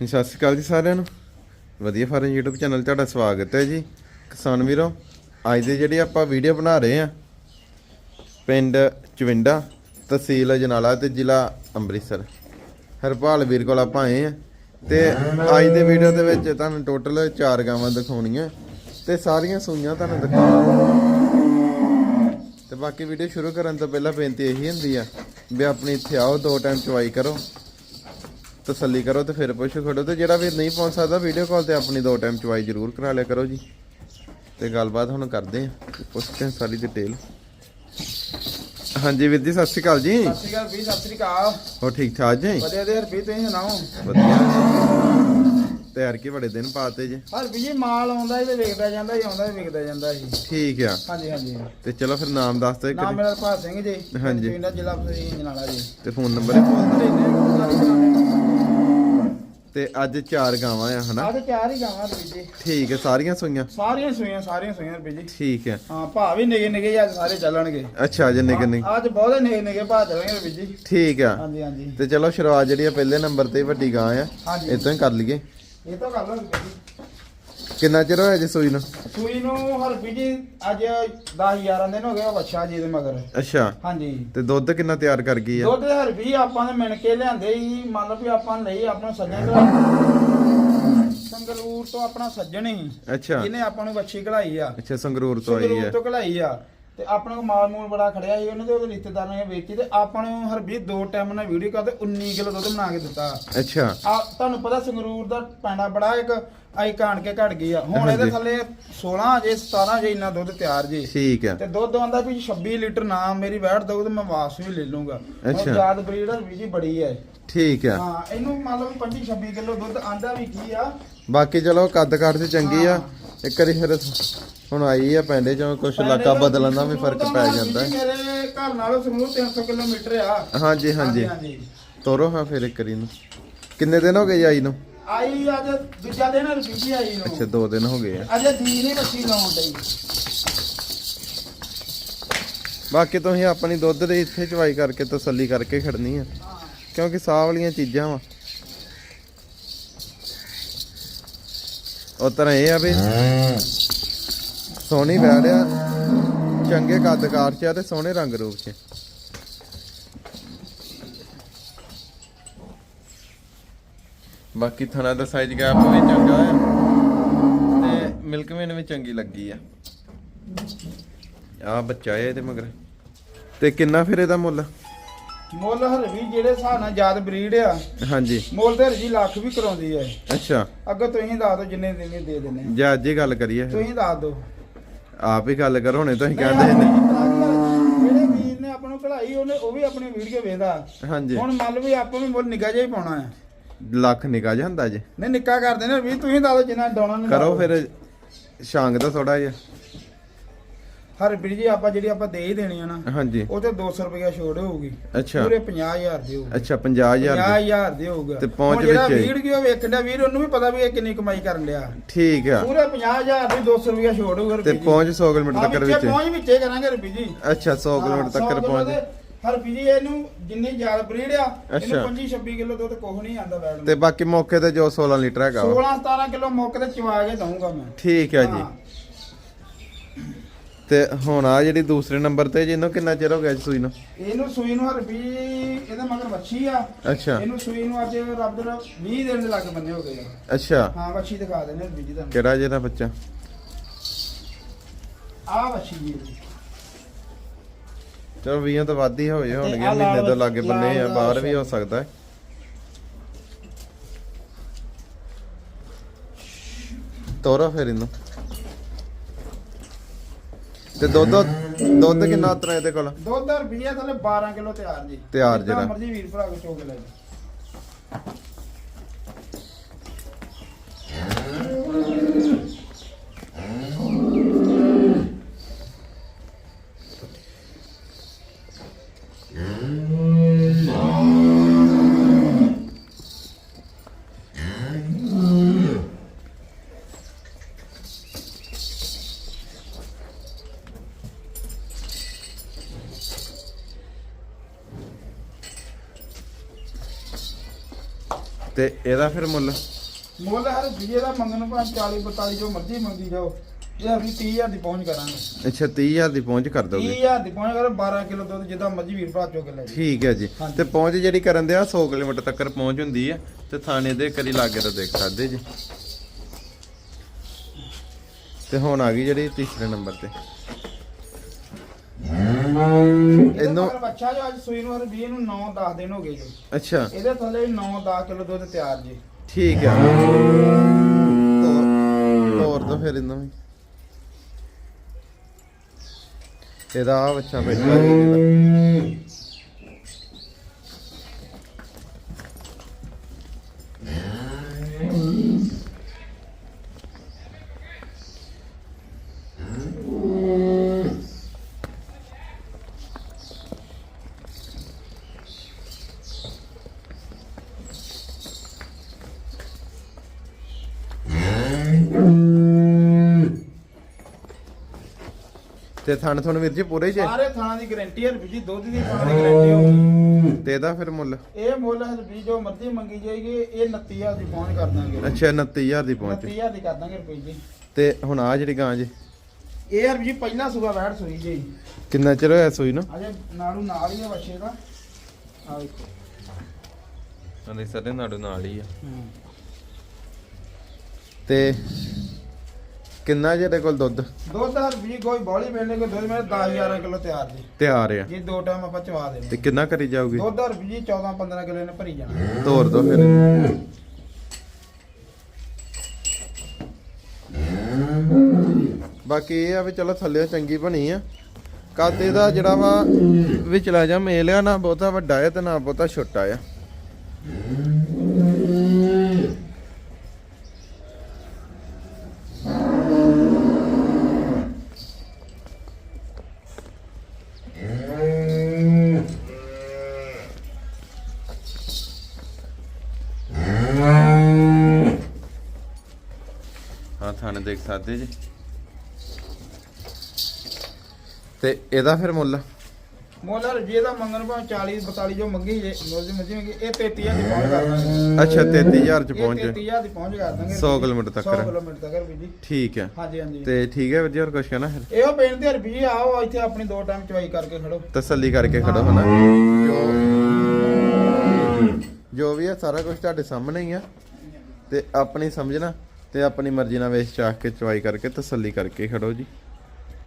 ਜੀ, ਸਤਿ ਸ਼੍ਰੀ ਅਕਾਲ ਜੀ ਸਾਰਿਆਂ ਨੂੰ। ਵਧੀਆ ਫਾਰਮ YouTube ਚੈਨਲ ਤੁਹਾਡਾ ਸਵਾਗਤ ਹੈ ਜੀ। ਕਿਸਾਨ ਵੀਰੋ ਅੱਜ ਦੇ ਜਿਹੜੀ ਆਪਾਂ ਵੀਡੀਓ ਬਣਾ ਰਹੇ ਆ ਪਿੰਡ ਚਵਿੰਡਾ ਤਹਿਸੀਲ ਅਜਨਾਲਾ ਤੇ ਜ਼ਿਲ੍ਹਾ ਅੰਮ੍ਰਿਤਸਰ। ਹਰਪਾਲ ਵੀਰ ਕੋਲ ਆਪਾਂ ਆਏ ਆ ਤੇ ਅੱਜ ਦੇ ਵੀਡੀਓ ਦੇ ਵਿੱਚ ਤੁਹਾਨੂੰ ਟੋਟਲ 4 ਗਾਵਾਂ ਦਿਖਾਉਣੀਆਂ ਤੇ ਸਾਰੀਆਂ ਸੂਈਆਂ ਤੁਹਾਨੂੰ ਦਿਖਾਉਣੀਆਂ ਤੇ ਬਾਕੀ ਵੀਡੀਓ ਸ਼ੁਰੂ ਕਰਨ ਤੋਂ ਪਹਿਲਾਂ ਬੇਨਤੀ ਇਹੀ ਹੁੰਦੀ ਆ ਵੀ ਆਪਣੀ ਇੱਥੇ ਆਓ ਦੋ ਟਾਈਮ ਚਵਾਈ ਕਰੋ। ਤਸੱਲੀ ਕਰੋ ਤੇ ਫਿਰ ਪੁੱਛੋ ਖੜੋ ਤੇ ਜਿਹੜਾ ਵੀਰ ਨਹੀਂ ਪਹੁੰਚ ਸਕਦਾ ਵੀਡੀਓ ਕਾਲ ਤੇ ਆਪਣੀ ਦੋ ਟਾਈਮ ਚਵਾਈ ਜ਼ਰੂਰ ਕਰਾ ਲਿਆ ਕਰੋ ਜੀ। ਤੇ ਗੱਲਬਾਤ ਹੁਣ ਕਰਦੇ ਆ ਪੁੱਛਦੇ ਹਾਂ ਸਾਰੀ ਡਿਟੇਲ ਹਾਂਜੀ ਵੀਰ ਜੀ ਸਤਿ ਸ਼੍ਰੀ ਅਕਾਲ ਜੀ। ਸਤਿ ਸ਼੍ਰੀ ਅਕਾਲ ਵੀ ਸਤਿ ਸ਼੍ਰੀ ਅਕਾਲ। ਹੋ ਠੀਕ ਠਾਕ ਜੀ? ਵਧੀਆ ਦੇ ਹਰਪੀ ਤੁਸੀਂ ਸੁਣਾਓ? ਵਧੀਆ ਤੇ ਯਾਰ ਕੀ ਬੜੇ ਦਿਨ ਪਾਤੇ ਜੀ। ਹਰਪੀ ਜੀ ਮਾਲ ਆਉਂਦਾ ਹੀ ਤੇ ਵਿਕਦਾ ਜਾਂਦਾ ਹੀ ਆਉਂਦਾ ਹੀ ਵਿਕਦਾ ਜਾਂਦਾ ਜੀ ਠੀਕ ਆ। ਹਾਂਜੀ ਹਾਂਜੀ। ਤੇ ਚਲੋ ਫਿਰ ਨਾਮ ਦੱਸ ਦਿਓ ਨਾਮ ਇੱਕ ਮੇਰਾ ਭਾਰ ਸਿੰਘ ਜੀ ਹਾਂਜੀ। ਪਿੰਡ ਜ਼ਿਲ੍ਹਾ ਫਰੀਦ ਜਨਾਲਾ ਜੀ। ਤੇ ਫੋਨ ਨੰਬਰ ਹੀ ਬੋਲ ਦਿਓ। ਤੇ ਅੱਜ ਚਾਰ ਗਾਵਾਂ ਆ ਹਨਾ? ਤੇ ਚਾਰ ਹੀ ਗਾਵਾਂ ਹਰਪੀ ਜੀ ਠੀਕ ਹੈ ਸਾਰੀਆਂ ਸੂਈਆਂ? ਸਾਰੀਆਂ ਸੂਈਆਂ ਸਾਰੀਆਂ ਸੂਈਆਂ ਹਰਪੀ ਜੀ ਠੀਕ ਹੈ। ਹਾਂ ਭਾ ਵੀ ਨਿਗੇ ਨਿਗੇ ਅੱਜ ਸਾਰੇ ਚੱਲਣਗੇ। ਅੱਛਾ ਜਿੰਨੇ ਕਿੰਨੇ ਅੱਜ ਬਹੁਤੇ ਨਿਗੇ ਨਿਗੇ ਭਾ ਚੱਲਣਗੇ ਹਰਪੀ ਜੀ ਠੀਕ ਆ। ਹਾਂਜੀ ਹਾਂਜੀ। ਤੇ ਚਲੋ ਸ਼ੁਰੂਆਤ ਜਿਹੜੀ ਆ ਪਹਿਲੇ ਨੰਬਰ ਤੇ ਵੱਡੀ ਗਾਂ ਆ। ਇਦਾਂ ਹੀ ਕਰ ਲਈਏ। ਇਹ ਤਾਂ ਕਰ ਲਓ ਹਰਪੀ ਜੀ ਕਿੰਨਾ ਚਿਰ ਹੋਇਆ ਜੀ ਸੂਈ ਨੂੰ? ਸੂਈ ਨੂੰ ਹਰਪੀ ਜੀ ਅੱਜ 10 11 ਦਿਨ ਹੋ ਗਏ ਬੱਚਾ ਜੀ ਦੇ ਮਗਰ। ਅੱਛਾ। ਹਾਂਜੀ। ਤੇ ਦੁੱਧ ਕਿੰਨਾ ਤਿਆਰ ਕਰ ਗਈ ਆ? ਦੁੱਧ ਹਰ ਵੀ ਆਪਾਂ ਨੇ ਮਿਣ ਕੇ ਲਿਆਂਦੇ ਹੀ ਮੰਨ ਲਓ ਵੀ ਆਪਾਂ ਲਈ ਆਪਣਾ ਸੱਜਣ ਘਲਾ ਸੰਗਰੂਰ ਤੋਂ ਆਪਣਾ ਸੱਜਣ ਹੀ। ਅੱਛਾ। ਜਿਹਨੇ ਆਪਾਂ ਨੂੰ ਵੱਛੀ ਘਲਾਈ ਆ। ਅੱਛਾ ਸੰਗਰੂਰ ਤੋਂ ਆਈ ਸੰਗਰੂਰ ਆ ਤੋਂ ਘਲਾਈ ਆ। ਤੇ ਆਪਣੇ ਕੋ ਮਾਲ ਮੂਲ ਬੜਾ ਖੜਿਆ ਸੀ ਉਹਨੇ ਤੇ ਉਹਦੇ ਰਿਸ਼ਤੇਦਾਰਾਂ ਨੇ ਵੇਚੀ ਤੇ ਆਪਾਂ ਨੂੰ ਹਰ ਵੀ ਦੋ ਟਾਈਮ ਨਾਲ ਵੀਡੀਓ ਕਰਦੇ 19 ਕਿਲੋ ਦੁੱਧ ਬਣਾ ਕੇ ਦਿੱਤਾ। ਅੱਛਾ। ਆ ਤੁਹਾਨੂੰ ਪਤਾ ਸੰਗਰੂਰ ਦਾ ਪੈਂਡਾ ਬੜਾ ਇੱਕ ਆਈ ਕਾਣ ਕੇ ਘਟ ਗਈ ਆ। ਹੁਣ ਇਹਦੇ। ਥੱਲੇ 16 ਜੇ 17 ਜੇ ਇੰਨਾ ਦੁੱਧ ਤਿਆਰ ਜੀ। ਠੀਕ ਆ। ਤੇ ਦੁੱਧ ਆਂਦਾ ਵੀ 26 ਲੀਟਰ ਨਾ ਮੇਰੀ ਵੈਟ ਦਊ ਤੇ ਮੈਂ ਵਾਪਸ ਵੀ ਲੈ ਲੂੰਗਾ ਅੱਛਾ। ਯਾਦ ਬਰੀਡ ਵੀ ਜੀ ਬੜੀ ਹੈ ਠੀਕ ਆ। ਹਾਂ ਇਹਨੂੰ ਮੰਨ ਲਓ 25 26 ਕਿਲੋ ਦੁੱਧ ਆਂਦਾ ਵੀ ਕੀ ਆ? ਬਾਕੀ ਚਲੋ ਕੱਦ ਕਾਠ ਤੇ ਚੰਗੀ ਆ। ਇੱਕ ਵਾਰੀ ਫਿਰ ਹੁਣ ਆਈ ਆ ਪਿੰਡੇ ਚੋਂ ਕੁਛ ਇਲਾਕਾ ਬਦਲਣ ਦਾ ਵੀ ਫ਼ਰਕ ਪੈ ਜਾਂਦਾ ਹੈ। ਮੇਰੇ ਘਰ ਨਾਲੋਂ ਸਮੂਹ 300 ਕਿਲੋਮੀਟਰ ਆ। ਹਾਂਜੀ ਹਾਂਜੀ। ਹਾਂਜੀ ਤੋਰੋ ਹਾਂ ਫਿਰ ਇੱਕ ਨੂੰ ਕਿੰਨੇ ਦਿਨ ਹੋ ਗਏ ਆਈ ਨੂੰ? ਆਈ ਅੱਜ ਦੂਜਾ ਦਿਨ ਰੁਪਈ ਆਈ ਨੂੰ। ਅੱਛਾ ਦੋ ਦਿਨ ਹੋ ਗਏ ਆ। ਅਜੇ ਦੀ ਨਹੀਂ ਬੱਚੀ ਲਾਉਣ ਡਈ। ਬਾਕੀ ਤੁਸੀਂ ਆਪਣੀ ਦੁੱਧ ਦੇ ਇੱਥੇ ਚਵਾਈ ਕਰਕੇ ਤਸੱਲੀ ਕਰਕੇ ਖੜਨੀ ਆ। ਕਿਉਂਕਿ ਸਾਹ ਵਾਲੀਆਂ ਚੀਜ਼ਾਂ ਵਾ। ਉਹ ਤਰ੍ਹਾਂ ਇਹ ਆ ਵੀ ਸੋਹਣੀ ਬੈੜਿਆ ਚੰਗੇ ਕੱਦਕਾਰ ਚ ਆ ਤੇ ਸੋਹਣੇ ਰੰਗ ਰੂਪ ਚ। ਬਾਕੀ ਥਣਾ ਦਾ ਸਾਈਜ਼ ਗੈਪ ਵੀ ਚੰਗਾ ਆ। ਤੇ ਮਿਲਕ ਮੇਨ ਵੀ ਚੰਗੀ ਲੱਗੀ ਆ। ਆ ਬੱਚਾ ਹੈ ਇਹਦੇ ਮਗਰ। ਤੇ ਕਿੰਨਾ ਫਿਰ ਇਹਦਾ ਮੁੱਲ? ਮੁੱਲ ਹਰਵੀ ਜਿਹੜੇ ਹਿਸਾਬ ਨਾਲ ਯਾਦ ਬਰੀਡ ਆ ਹਾਂਜੀ। ਮੁੱਲ ਤੇ ਹਰਜੀ ਲੱਖ ਵੀ ਕਰਾਉਂਦੀ ਹੈ ਅੱਛਾ। ਅੱਗੇ ਤੁਸੀਂ ਦੱਸ ਦਿਓ ਜਿੰਨੇ ਦੇਣੇ ਦੇ ਦਿੰਨੇ ਜੇ ਅੱਜ ਹੀ ਗੱਲ ਕਰੀਏ। ਤੁਸੀਂ ਦੱਸ ਦਿਓ। ਆਪ ਹੀ ਗੱਲ ਕਰੋ ਹੁਣੇ ਤੁਸੀਂ ਕਹਿੰਦੇ ਨਹੀਂ ਜਿਹੜੇ ਵੀਰ ਨੇ ਆਪਾਂ ਨੂੰ ਕਢਾਈ ਉਹਨੇ ਉਹ ਵੀ ਆਪਣੀ ਵੀਡੀਓ ਵੇਖਦਾ। ਹਾਂਜੀ। ਹੁਣ ਮੰਨ ਲਓ ਵੀ ਆਪਾਂ ਵੀ ਮੁੱਲ ਨਿੱਕਾ ਜਿਹਾ ਹੀ ਪਾਉਣਾ ਹੈ। ਲੱਖ ਨਿਕਾ ਜਾਂਦਾ ਜੇ। ਨਹੀਂ ਨਿੱਕਾ ਕਰਦੇ ਨੇ ਵੀ ਤੁਸੀਂ ਦੱਸ ਜਿੰਨਾ ਨੇ ਕਰੋ ਫਿਰ ਸ਼ਾਂਗ ਦਾ ਥੋੜਾ ਜਿਹਾ। ਹਰ ਵੀਰ ਜੀ ਆਪਾਂ ਜਿਹੜੀ ਆਪਾਂ ਦੇ ਹੀ ਦੇਣੀ ਆ ਨਾ ਹਾਂਜੀ। ਉਹ ਤੇ 200 ਰੁਪਇਆ ਛੋੜ ਹੋਊਗੀ। ਅੱਛਾ। ਪੂਰੇ 50000 ਦੀ ਹੋਊਗੀ। ਅੱਛਾ 50000 ਦੇ। 50000 ਦੀ ਹੋਊਗਾ। ਤੇ ਪਹੁੰਚ ਜਿਹੜਾ ਵਿੱਚ ਹੀ। ਵੀਡੀਓ ਵੇਖਣ ਦਾ ਵੀਰ ਉਹਨੂੰ ਵੀ ਪਤਾ ਵੀ ਇਹ ਕਿੰਨੀ ਕਮਾਈ ਕਰਨ ਲਿਆ ਠੀਕ ਆ। ਪੂਰੇ 50000 ਦੀ 200 ਰੁਪਇਆ ਛੋੜ ਹੋਊਗਾ ਤੇ ਪਹੁੰਚ 100 ਕਿਲੋਮੀਟਰ ਤੱਕ ਵਿੱਚ ਪਹੁੰਚ ਵਿੱਚੇ ਕਰਾਂਗੇ ਰੁਪਈ ਜੀ। ਅੱਛਾ 100 ਕਿਲੋਮੀਟਰ ਤੱਕ ਪਹੁੰਚ। ਹਰ ਪੀਜੀ ਇਹਨੂੰ ਜਿੰਨੀ ਜ਼ਿਆਦਾ ਬਰੀਡ ਆ। ਇਹਨੂੰ 25 26 ਕਿਲੋ ਦੁੱਧ ਕੋਹ ਨਹੀਂ ਆਂਦਾ ਬੈਠ ਤੇ ਬਾਕੀ ਮੌਕੇ ਤੇ ਜੋ 16 ਲੀਟਰ ਹੈਗਾ ਵਾ। 16 17 ਕਿਲੋ ਮੁੱਕ ਤੇ ਚਵਾ ਕੇ ਦਊਂਗਾ ਮੈਂ। ਠੀਕ ਆ ਜੀ। ਤੇ ਹੁਣ ਆ ਜਿਹੜੀ ਦੂਸਰੇ ਨੰਬਰ ਤੇ ਜਿਹਨੂੰ ਕਿੰਨਾ ਚਿਰ ਹੋ ਗਿਆ ਜੀ ਸੂਈ ਨੂੰ? ਇਹਨੂੰ ਸੂਈ ਨੂੰ ਹਰ ਪੀ ਇਹਦੇ ਮਗਰ ਵੱਛੀ ਆ। ਅੱਛਾ। ਇਹਨੂੰ ਸੂਈ ਨੂੰ ਅੱਜ ਰੱਬ ਦੇ ਨਾਲ 20 ਦਿਨ ਦੇ ਲੱਗ ਬੰਨੇ ਹੋ ਗਏ ਆ। ਅੱਛਾ। ਹਾਂ ਵੱਛੀ ਦਿਖਾ ਦੇਣੇ ਹਰ ਬੀਜੀ ਤੁਹਾਨੂੰ। ਕਿਹੜਾ ਜਿਹਦਾ ਬੱਚਾ? ਆ ਵੱਛੀ ਜੀ। ਇਹਦੀ। ਚਲੋ 20 ਤੋਂ ਵੱਧ ਹੀ ਹੋਏ ਹੋਣਗੇ ਆਹ ਲਾਲ ਮਹੀਨੇ ਤੋਂ ਲਾਗੇ ਬੰਨੇ ਆ ਲਾਲ ਬਾਹਰ ਵੀ ਹੋ ਸਕਦਾ ਹੈ। ਤੋਰਾ ਫਿਰ ਇਹਨੂੰ। ਤੇ ਦੁੱਧ ਦੁੱਧ ਕਿੰਨਾ ਉਤਰਾ ਇਹਦੇ ਕੋਲ? ਦੁੱਧ ਰੁਪਈਆ ਥੱਲੇ 12 ਕਿਲੋ ਤਿਆਰ ਜੀ। ਤਿਆਰ ਜਿਹੜਾ। ਮਰਜ਼ੀ ਵੀਰ ਭਰਾ ਕੋ ਚੋਕ ਲੈ ਜੀ ਤੇ ਇਹਦਾ ਫਿਰ ਮੁੱਲ? ਮੁੱਲ ਹਰ ਵੀਏ ਦਾ ਮੰਗਣ ਭਾਂ 40 42 ਜੋ ਮਰਜ਼ੀ ਮੰਗੀ ਜਾਓ। ਇਹ ਅਸੀਂ 30000 ਦੀ ਪਹੁੰਚ ਕਰਾਂਗੇ। ਅੱਛਾ 30000 ਦੀ ਪਹੁੰਚ ਕਰ ਦੋਗੇ? 30000 ਦੀ ਪਹੁੰਚ ਕਰ 12 ਕਿਲੋ ਦੁੱਧ ਜਿੱਦਾਂ ਮਰਜ਼ੀ ਵੀਰ ਭਰਾ ਚੋ ਕੇ ਲੈ ਜੀ। ਠੀਕ ਹੈ ਜੀ। ਹਾਂਜੀ। ਤੇ ਪਹੁੰਚ ਜਿਹੜੀ ਕਰਨ ਦੇ ਆ 100 ਕਿਲੋਮੀਟਰ ਤੱਕ ਪਹੁੰਚ ਹੁੰਦੀ ਹੈ ਤੇ ਥਾਣੇ ਦੇ ਕਰੀ ਲਾਗੇ ਤੋਂ ਦੇਖ ਸਕਦੇ ਜੀ। ਤੇ ਹੁਣ ਆ ਗਈ ਜਿਹੜੀ ਤੀਸਰੇ ਨੰਬਰ ਤੇ। ਇਹਨੂੰ ਇਹਨੂੰ ਬੱਚਾ ਜੋ ਅੱਜ ਸੂਈ ਨੂੰ ਹਰ 20 ਨੂੰ 9 10 ਦਿਨ ਹੋ ਗਏ ਜੀ। ਅੱਛਾ। ਇਹਦੇ ਥੱਲੇ 9 10 ਕਿਲੋ ਦੁੱਧ ਤਿਆਰ ਜੀ। ਠੀਕ ਹੈ ਤੋਰ ਤੋਰ ਦੋ ਫਿਰ ਇਹਨੂੰ ਵੀ। ਇਹਦਾ ਆ ਬੱਚਾ ਬੈਠਾ। ਜੀ ਇਹਦਾ। ਤੇ ਥਣ ਥਣ ਵੀਰ ਜੀ ਪੂਰੇ ਜੇ? ਸਾਰੇ ਥਾਂ ਦੀ ਗਾਰੰਟੀ ਹੈ ਰੁਪਏ ਜੀ ਦੁੱਧ ਦੀ ਥਾਂ ਦੀ ਗਾਰੰਟੀ ਹੋਊਗੀ ਤੇ ਇਹਦਾ ਫਿਰ ਮੁੱਲ? ਇਹ ਮੁੱਲ ਰੁਪਏ ਜੋ ਮਰਜ਼ੀ ਮੰਗੀ ਜਾਏਗੀ ਇਹ 29000 ਦੀ ਪਹੁੰਚ ਕਰ ਦਾਂਗੇ। ਅੱਛਾ 29000 ਦੀ ਪਹੁੰਚ। 29000 ਦੀ ਕਰ ਦਾਂਗੇ ਰੁਪਏ ਜੀ। ਤੇ ਹੁਣ ਆ ਜਿਹੜੀ ਗਾਂ ਜੀ? ਇਹ ਰੁਪਏ ਜੀ ਪਹਿਲਾ ਸੂਆ ਬੈਠ ਸੂਈ ਜੀ। ਕਿੰਨਾ ਚਿਰ ਹੋਇਆ ਸੂਈ ਨੂੰ? ਅਜੇ ਨਾੜੂ ਨਾਲ ਹੀ ਹੈ ਬੱਚੇ ਦਾ। ਆ ਵੇਖੋ। ਅਨੇ ਸਾਡੇ ਨਾੜੂ ਨਾਲ ਹੀ ਆ। ਹੂੰ। ਤੇ ਕਿੰਨਾ ਜਿਹਦੇ ਕੋਲ ਦੁੱਧ? ਦੁੱਧ ਹਰ ਵੀ ਕੋਈ ਬੋਲੀ ਮਿਲਣੇ ਕੋਈ ਦੁੱਧ ਮੇਰੇ 10 11 ਕਿਲੋ ਤਿਆਰ ਜੀ। ਤਿਆਰ ਆ। ਜੀ ਦੋ ਟਾਈਮ ਆਪਾਂ ਚਵਾ ਤੇ ਦੇਣੇ ਕਿੰਨਾ ਕਰੀ ਜਾਊਗੀ? ਦੁੱਧ ਹਰ ਵੀ 14 15 ਕਿਲੋ ਨੇ ਭਰੀ ਜਾਣਾ। ਤੋਰ ਦੋ ਫਿਰ। ਬਾਕੀ ਇਹ ਆ ਵੀ ਚਲੋ ਥੱਲੇ ਚੰਗੀ ਬਣੀ ਆ। ਕੱਦ ਇਹਦਾ ਜਿਹੜਾ ਵਾ ਵਿਚਲਾ ਜਾ ਮੇਲ ਆ ਨਾ ਬਹੁਤਾ ਵੱਡਾ ਆ ਤੇ ਨਾ ਬਹੁਤਾ ਛੋਟਾ ਆ। ਦੇਖ ਸਕਦੇ ਜੀ। ਤੇ ਇਹਦਾ ਫਿਰ ਮੁੱਲ? ਮੁੱਲ ਹਰ ਵੀ ਦਾ ਮੰਗਣ ਭਾਵੇਂ 40 42 ਜੋ ਮੰਗੀ ਜੇ ਮੁੱਲ ਦੀ ਮਰਜ਼ੀ ਮੰਗੀ ਇਹ 33000 ਦੀ ਪਹੁੰਚ ਕਰ ਦਾਂਗੇ। ਅੱਛਾ 33000 ਚ ਪਹੁੰਚ 33000 ਦੀ ਪਹੁੰਚ ਕਰ ਦਾਂਗੇ। 100 ਕਿਲੋਮੀਟਰ ਤੱਕ। 100 ਕਿਲੋਮੀਟਰ ਤੱਕ ਵੀ ਜੀ। ਠੀਕ ਹੈ। ਹਾਂਜੀ ਹਾਂਜੀ। ਤੇ ਠੀਕ ਹੈ ਵਧੀਆ ਹੋਰ ਕੁਛ ਕਹਿਣਾ ਫਿਰ? ਇਹੋ ਬੇਨਤੀ ਹੈ ਰੁਪਏ ਆਓ ਇੱਥੇ ਆਪਣੀ ਦੋ ਟਾਈਮ ਚਵਾਈ ਕਰਕੇ ਖੜੋ। ਤਸੱਲੀ ਕਰਕੇ ਖੜੋ ਹਨਾ? ਜੋ ਜੋ ਵੀ ਹੈ ਸਾਰਾ ਕੁਝ ਤੁਹਾਡੇ ਸਾਹਮਣੇ ਹੀ ਆ। ਤੇ ਆਪਣੀ ਸਮਝਣਾ ਤੇ ਆਪਣੀ ਮਰਜ਼ੀ ਨਾਲ ਵੇਚ ਚਾਹ ਕੇ ਚਵਾਈ ਕਰਕੇ ਤਸੱਲੀ ਕਰਕੇ ਖੜੋ ਜੀ।